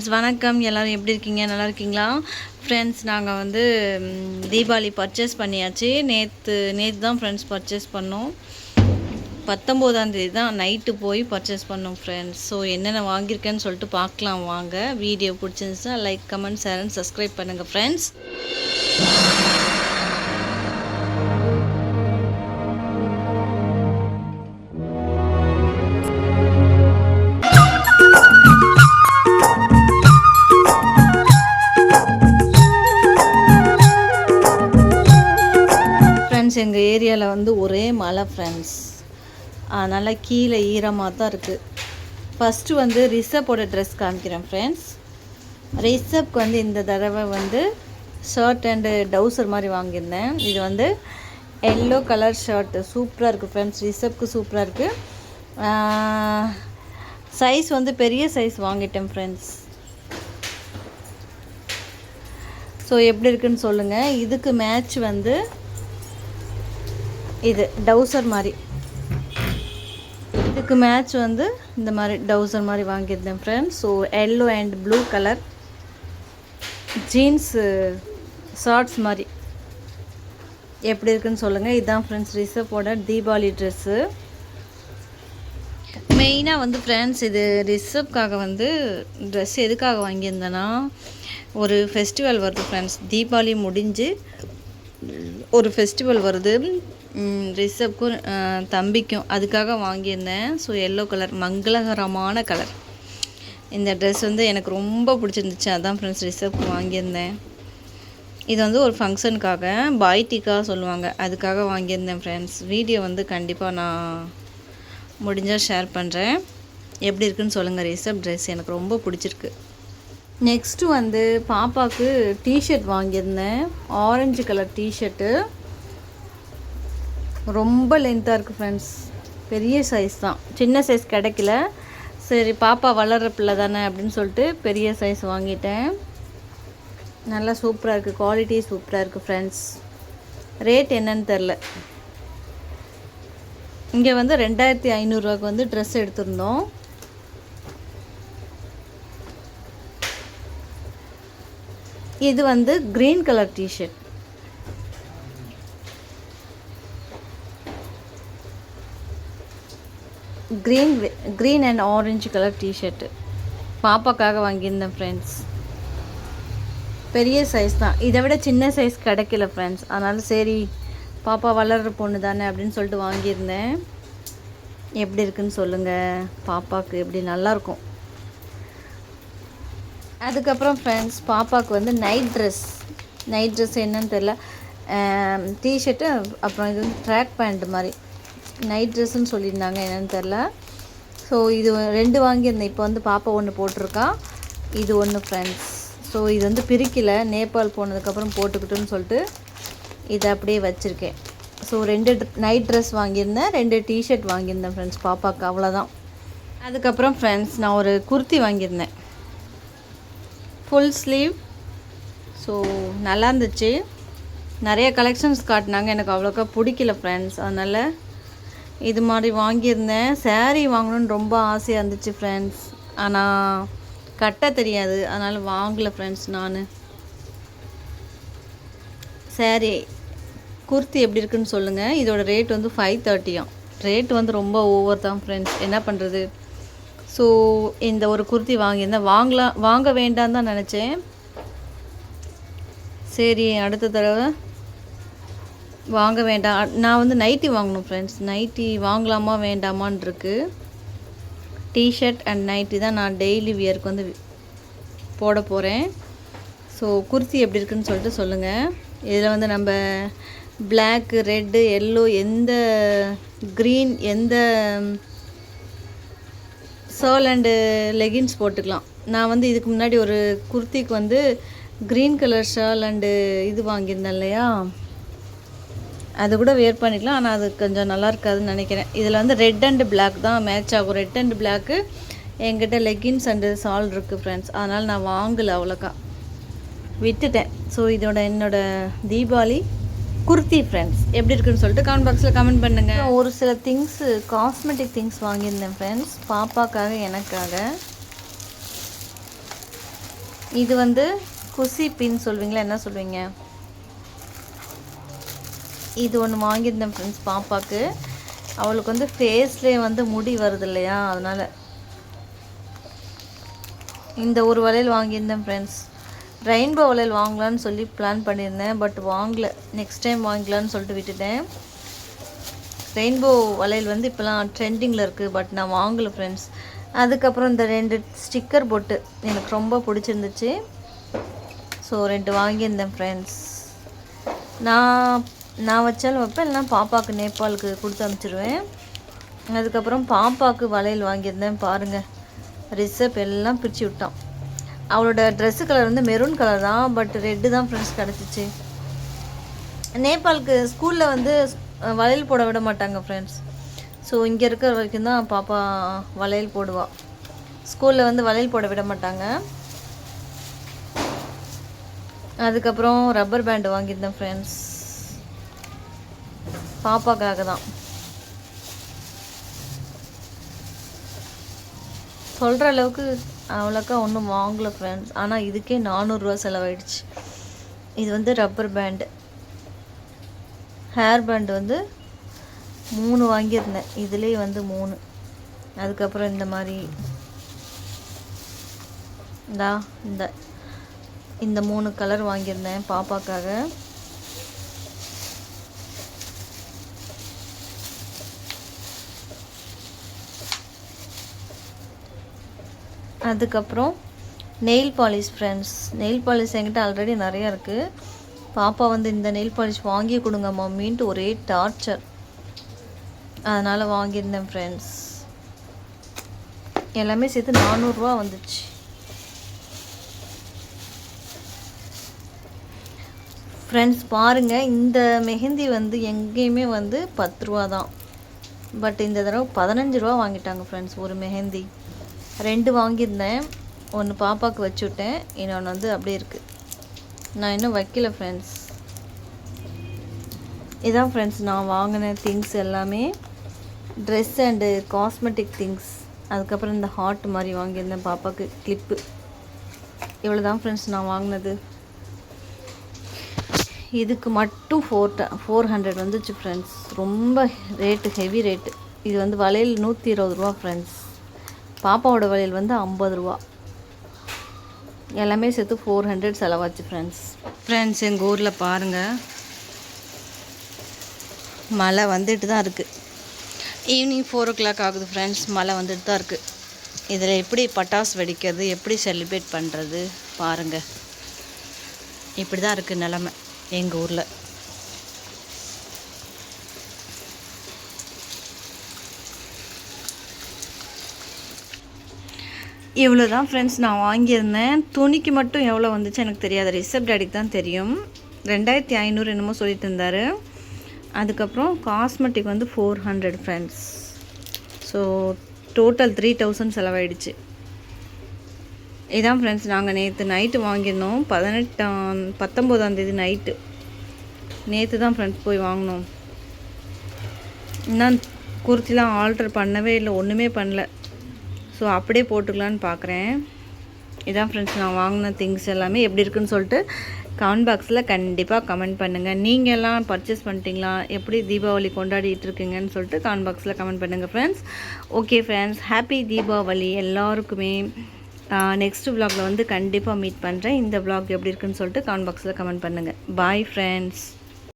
Friends வணக்கம். எல்லோரும் எப்படி இருக்கீங்க? நல்லா இருக்கீங்களா? ஃப்ரெண்ட்ஸ் நாங்கள் வந்து தீபாவளி பர்ச்சேஸ் பண்ணியாச்சு. நேற்று நேற்று தான் ஃப்ரெண்ட்ஸ் பர்ச்சேஸ் பண்ணோம். பத்தொம்போதாந்தேதி தான் நைட்டு போய் பர்ச்சேஸ் பண்ணோம் ஃப்ரெண்ட்ஸ். ஸோ என்னென்ன வாங்கியிருக்கேன்னு சொல்லிட்டு பார்க்கலாம். வாங்க. வீடியோ பிடிச்சிருந்துச்சுன்னா like comment share and subscribe பண்ணுங்கள் ஃப்ரெண்ட்ஸ். ஃப்ரெண்ட்ஸ் எங்கள் ஏரியாவில் வந்து ஒரே மழை ஃப்ரெண்ட்ஸ். அதனால் கீழே ஈரமாக தான் இருக்குது ஃபஸ்ட்டு வந்து ரிஷப்போட ட்ரெஸ் காமிக்கிறேன் ஃப்ரெண்ட்ஸ். ரிஷப்க்கு வந்து இந்த தடவை வந்து ஷர்ட் அண்டு டவுசர் மாதிரி வாங்கியிருந்தேன். இது வந்து எல்லோ கலர் ஷர்ட்டு சூப்பராக இருக்குது ஃப்ரெண்ட்ஸ். ரிஷப்க்கு சூப்பராக இருக்குது சைஸ் வந்து பெரிய சைஸ் வாங்கிட்டேன் ஃப்ரெண்ட்ஸ். ஸோ எப்படி இருக்குன்னு சொல்லுங்கள் இதுக்கு மேட்ச் வந்து இது டவுசர் மாதிரி. இதுக்கு மேட்ச் வந்து இந்த மாதிரி டவுசர் மாதிரி வாங்கியிருந்தேன் friends so yellow and blue colour jeans shorts மாதிரி. எப்படி இருக்குன்னு சொல்லுங்கள் இதுதான் ஃப்ரெண்ட்ஸ் ரிஷப்போட தீபாவளி ட்ரெஸ்ஸு மெயினாக வந்து ஃப்ரெண்ட்ஸ் இது ரிஷப்காக வந்து ட்ரெஸ் எதுக்காக வாங்கியிருந்தேன்னா ஒரு ஃபெஸ்டிவல் வருது ஃப்ரெண்ட்ஸ் தீபாவளி முடிஞ்சு ஒரு ஃபெஸ்டிவல் வருது. ரிஷப்க்கும் தம்பிக்கும் அதுக்காக வாங்கியிருந்தேன். ஸோ எல்லோ கலர் மங்களகரமான கலர் இந்த ட்ரெஸ் வந்து எனக்கு ரொம்ப பிடிச்சிருந்துச்சு. அதான் ஃப்ரெண்ட்ஸ் ரிஷப்க்கு வாங்கியிருந்தேன். இது வந்து ஒரு ஃபங்க்ஷனுக்காக பாய்டிக்கா சொல்லுவாங்க. அதுக்காக வாங்கியிருந்தேன் ஃப்ரெண்ட்ஸ் வீடியோ வந்து கண்டிப்பாக நான் முடிஞ்சால் ஷேர் பண்ணுறேன் எப்படி இருக்குன்னு சொல்லுங்கள் ரிஷப். ட்ரெஸ் எனக்கு ரொம்ப பிடிச்சிருக்கு. நெக்ஸ்ட்டு வந்து பாப்பாவுக்கு டிஷர்ட் வாங்கியிருந்தேன். ஆரஞ்சு கலர் டிஷர்ட்டு ரொம்ப லென்த்தாக இருக்குது ஃப்ரெண்ட்ஸ் பெரிய சைஸ் தான். சின்ன சைஸ் கிடைக்கல. சரி பாப்பா வளர்கிற பிள்ளை தானே அப்படின்னு சொல்லிட்டு பெரிய சைஸ் வாங்கிட்டேன். நல்லா சூப்பராக இருக்குது குவாலிட்டி சூப்பராக இருக்குது ஃப்ரெண்ட்ஸ் ரேட் என்னன்னு தெரில இங்கே வந்து ரெண்டாயிரத்தி ஐநூறுரூவாக்கு வந்து ட்ரெஸ் எடுத்திருந்தோம். இது வந்து green colour T shirt green green and orange colour T shirt பாப்பாக்காக வாங்கியிருந்தேன் ஃப்ரெண்ட்ஸ் பெரிய சைஸ் தான். இதை விட சின்ன சைஸ் கிடைக்கல ஃப்ரெண்ட்ஸ் அதனால சரி பாப்பா வளர்கிற பொண்ணு தானே அப்படின்னு சொல்லிட்டு வாங்கியிருந்தேன். எப்படி இருக்குன்னு சொல்லுங்கள் பாப்பாவுக்கு எப்படி நல்லாயிருக்கும் அதுக்கப்புறம் ஃப்ரெண்ட்ஸ் பாப்பாவுக்கு வந்து நைட் ட்ரெஸ் நைட் ட்ரெஸ் என்னன்னு தெரில டிஷர்ட்டு அப்புறம் இது வந்து ட்ராக் பேண்ட் மாதிரி. நைட் ட்ரெஸ்ஸுன்னு சொல்லியிருந்தாங்க என்னென்னு தெரில ஸோ இது ரெண்டு வாங்கியிருந்தேன். இப்போ வந்து பாப்பா ஒன்று போட்டிருக்கா. இது ஒன்று ஃப்ரெண்ட்ஸ் ஸோ இது வந்து பிரிக்கல. நேபாள் போனதுக்கப்புறம் போட்டுக்கிட்டுன்னு சொல்லிட்டு இதை அப்படியே வச்சுருக்கேன். ஸோ ரெண்டு நைட் ட்ரெஸ் வாங்கியிருந்தேன். ரெண்டு டிஷர்ட் வாங்கியிருந்தேன் ஃப்ரெண்ட்ஸ் பாப்பாவுக்கு அவ்வளோதான் அதுக்கப்புறம் ஃப்ரெண்ட்ஸ் நான் ஒரு குர்த்தி வாங்கியிருந்தேன். ஃபுல் ஸ்லீவ் ஸோ நல்லா இருந்துச்சு. நிறைய கலெக்ஷன்ஸ் காட்டினாங்க. எனக்கு அவ்வளோக்கா பிடிக்கல ஃப்ரெண்ட்ஸ் அதனால் இது மாதிரி வாங்கியிருந்தேன். சேரீ வாங்கணும்னு ரொம்ப ஆசையாக இருந்துச்சு ஃப்ரெண்ட்ஸ் ஆனால் கட்ட தெரியாது. அதனால் வாங்கலை ஃப்ரெண்ட்ஸ் நான். saree குர்த்தி எப்படி இருக்குன்னு சொல்லுங்கள் இதோட ரேட் வந்து ஃபைவ் தேர்ட்டியாம் ரேட் வந்து ரொம்ப ஓவர் தான் ஃப்ரெண்ட்ஸ் என்ன பண்ணுறது ஸோ இந்த ஒரு குர்த்தி வாங்கியிருந்தேன். வாங்கலாம் வாங்க வேண்டாம் தான் நினச்சேன். சரி அடுத்த தடவை. வாங்க வேண்டாம். நான் வந்து நைட்டி வாங்கணும் ஃப்ரெண்ட்ஸ் நைட்டி வாங்கலாமா வேண்டாமான்னு இருக்கு டிஷர்ட் அண்ட் நைட்டி தான் நான் டெய்லி வியருக்கு வந்து போட போகிறேன் ஸோ குர்த்தி எப்படி இருக்குன்னு சொல்லிட்டு சொல்லுங்கள் இதில் வந்து நம்ம பிளாக்கு ரெட்டு எல்லோ எந்த க்ரீன் எந்த ஷால் அண்டு லெகின்ஸ் போட்டுக்கலாம். நான் வந்து இதுக்கு முன்னாடி ஒரு குர்த்திக்கு வந்து க்ரீன் கலர் ஷால் அண்டு இது வாங்கியிருந்தேன் இல்லையா? அது கூட வேர் பண்ணிக்கலாம். ஆனால் அது கொஞ்சம் நல்லா இருக்காதுன்னு நினைக்கிறேன். இதில் வந்து ரெட் அண்டு பிளாக் தான் மேட்ச் ஆகும். ரெட் அண்டு பிளாக்கு என்கிட்ட லெகின்ஸ் அண்டு சால் இருக்குது ஃப்ரெண்ட்ஸ் அதனால் நான் வாங்கலை அவ்வளோக்கா. விட்டுட்டேன். ஸோ இதோட என்னோட தீபாவளி குர்த்தி ஃப்ரெண்ட்ஸ் எப்படி இருக்குன்னு சொல்லிட்டு கமெண்ட் பாக்ஸில் கமெண்ட் பண்ணுங்கள் ஒரு சில திங்ஸு காஸ்மெட்டிக் திங்ஸ் வாங்கியிருந்தேன் ஃப்ரெண்ட்ஸ் பாப்பாக்காக எனக்காக. இது வந்து குசி பின் சொல்வீங்களா? என்ன சொல்வீங்க? இது ஒன்று வாங்கியிருந்தேன் ஃப்ரெண்ட்ஸ் பாப்பாவுக்கு அவளுக்கு வந்து ஃபேஸ்லேயே வந்து முடி வருது இல்லையா அதனால். இந்த ஒரு வளையல் வாங்கியிருந்தேன் ஃப்ரெண்ட்ஸ் ரெயின்போ வளையல் வாங்கலான்னு சொல்லி பிளான் பண்ணியிருந்தேன் பட் வாங்கல. நெக்ஸ்ட் டைம் வாங்கலான்னு சொல்லிட்டு விட்டுட்டேன். ரெயின்போ வளையல் வந்து இப்போலாம் ட்ரெண்டிங்கில் இருக்குது பட் நான் வாங்கலை ஃப்ரெண்ட்ஸ் அதுக்கப்புறம் இந்த ரெண்டு ஸ்டிக்கர் போட்டு எனக்கு ரொம்ப பிடிச்சிருந்துச்சு. ஸோ ரெண்டு வாங்கியிருந்தேன் ஃப்ரெண்ட்ஸ் நான் நான் வச்சாலும் வைப்பேன் இல்லைனா பாப்பாவுக்கு நேபாளுக்கு கொடுத்து அனுப்பிச்சிடுவேன் அதுக்கப்புறம் பாப்பாவுக்கு வளையல் வாங்கியிருந்தேன் பாருங்கள் ரிசப் எல்லாம் பிரித்து விட்டான். அவளோட ட்ரெஸ்ஸு கலர் வந்து மெரூன் கலர் தான் பட் ரெட்டு தான் ஃப்ரெண்ட்ஸ் கிடச்சிச்சு. நேபாளுக்கு ஸ்கூலில் வந்து வளையல் போட விட மாட்டாங்க ஃப்ரெண்ட்ஸ் ஸோ இங்கே இருக்கிற வரைக்கும் தான் பாப்பா வளையல் போடுவாள் ஸ்கூலில் வந்து வளையல் போட விட மாட்டாங்க. அதுக்கப்புறம் ரப்பர் பேண்டு வாங்கியிருந்தேன் ஃப்ரெண்ட்ஸ் பாப்பாக்காக தான் சொல்கிற அளவுக்கு அவ்வளோக்கா ஒன்றும் வாங்கலை ஃப்ரெண்ட்ஸ் ஆனால் இதுக்கே நானூறுரூவா செலவாயிடுச்சு. இது வந்து ரப்பர் பேண்டு ஹேர் பேண்டு வந்து மூணு வாங்கியிருந்தேன். இதுலேயே வந்து மூணு. அதுக்கப்புறம் இந்த மாதிரி இந்தா இந்த இந்த மூணு கலர் வாங்கியிருந்தேன் பாப்பாக்காக. அதுக்கப்புறம் nail polish friends nail polish என்கிட்ட ஆல்ரெடி நிறையா இருக்குது பாப்பா வந்து இந்த நெயில் பாலிஷ் வாங்கி கொடுங்க மம்மின்ட்டு ஒரே டார்ச்சர் அதனால் வாங்கியிருந்தேன் ஃப்ரெண்ட்ஸ் எல்லாமே சேர்த்து நானூறுரூவா வந்துச்சு. ஃப்ரெண்ட்ஸ் பாருங்கள் இந்த மெஹந்தி வந்து எங்கேயுமே வந்து பத்து ரூபா தான். பட் இந்த தடவை பதினஞ்சு ரூபா வாங்கிட்டாங்க ஃப்ரெண்ட்ஸ் ஒரு மெஹந்தி. ரெண்டு வாங்கியிருந்தேன். ஒன்று பாப்பாவுக்கு வச்சு விட்டேன் இன்னொன்று வந்து அப்படியே இருக்குது நான் இன்னும் வைக்கல ஃப்ரெண்ட்ஸ் இதான் ஃப்ரெண்ட்ஸ் நான் வாங்கின திங்ஸ் எல்லாமே. ட்ரெஸ் அண்டு காஸ்மெட்டிக் திங்ஸ் அதுக்கப்புறம் இந்த ஹார்ட் மாதிரி வாங்கியிருந்தேன் பாப்பாவுக்கு கிளிப்பு இவ்வளோ தான் ஃப்ரெண்ட்ஸ் நான் வாங்கினது. இதுக்கு மட்டும் ஃபோர் ஃபோர் ஹண்ட்ரட் வந்துச்சு ஃப்ரெண்ட்ஸ் ரொம்ப ரேட்டு ஹெவி ரேட்டு இது வந்து வளையல் நூற்றி இருபது ரூபா ஃப்ரெண்ட்ஸ் பாப்பாவோட வளையல் வந்து ஐம்பது ரூபா. எல்லாமே சேர்த்து ஃபோர் ஹண்ட்ரட் செலவாச்சு ஃப்ரெண்ட்ஸ் ஃப்ரெண்ட்ஸ் எங்கள் ஊரில் பாருங்கள் மழை வந்துட்டு தான் இருக்குது ஈவினிங் ஃபோர் ஓ கிளாக் ஆகுது ஃப்ரெண்ட்ஸ் மழை வந்துட்டு தான் இருக்குது இதில் எப்படி பட்டாசு வெடிக்கிறது எப்படி செலிப்ரேட் பண்ணுறது பாருங்கள் இப்படி தான் இருக்குது நிலமை எங்கள் ஊரில். இவ்வளோ தான் ஃப்ரெண்ட்ஸ் நான் வாங்கியிருந்தேன். துணிக்கு மட்டும் எவ்வளோ வந்துச்சு எனக்கு தெரியாது. ரிசப்ட் டேடிக்கு தான் தெரியும். ரெண்டாயிரத்தி ஐநூறு என்னமோ சொல்லிட்டு இருந்தார். அதுக்கப்புறம் காஸ்மெட்டிக் வந்து four hundred friends so total three thousand செலவாயிடுச்சு. இதான் ஃப்ரெண்ட்ஸ் நாங்கள் நேற்று நைட்டு வாங்கியிருந்தோம். பதினெட்டாம் பத்தொம்போதாந்தேதி நைட்டு நேற்று தான் ஃப்ரெண்ட்ஸ் போய் வாங்கினோம். இன்னும் குர்த்திலாம் ஆல்ட்ரு பண்ணவே இல்லை ஒன்றுமே பண்ணல. ஸோ அப்படியே போட்டுக்கலான்னு பார்க்குறேன். இதான் ஃப்ரெண்ட்ஸ் நான் வாங்கின திங்ஸ் எல்லாமே எப்படி இருக்குன்னு சொல்லிட்டு கமெண்ட் பாக்ஸில் கண்டிப்பாக கமெண்ட் பண்ணுங்கள் நீங்கள் எல்லாம் பர்ச்சேஸ் பண்ணிட்டீங்களா? எப்படி தீபாவளி கொண்டாடிட்டு இருக்கீங்கன்னு சொல்லிட்டு கமெண்ட் பாக்ஸில் கமெண்ட் பண்ணுங்கள் friends okay friends happy Deepavali எல்லாருக்குமே. நெக்ஸ்ட் விலாகில் வந்து கண்டிப்பாக மீட் பண்ணுறேன் இந்த விலாக் எப்படி இருக்குன்னு சொல்லிட்டு கமெண்ட் பாக்ஸில் கமெண்ட் பண்ணுங்கள் பாய் ஃப்ரெண்ட்ஸ்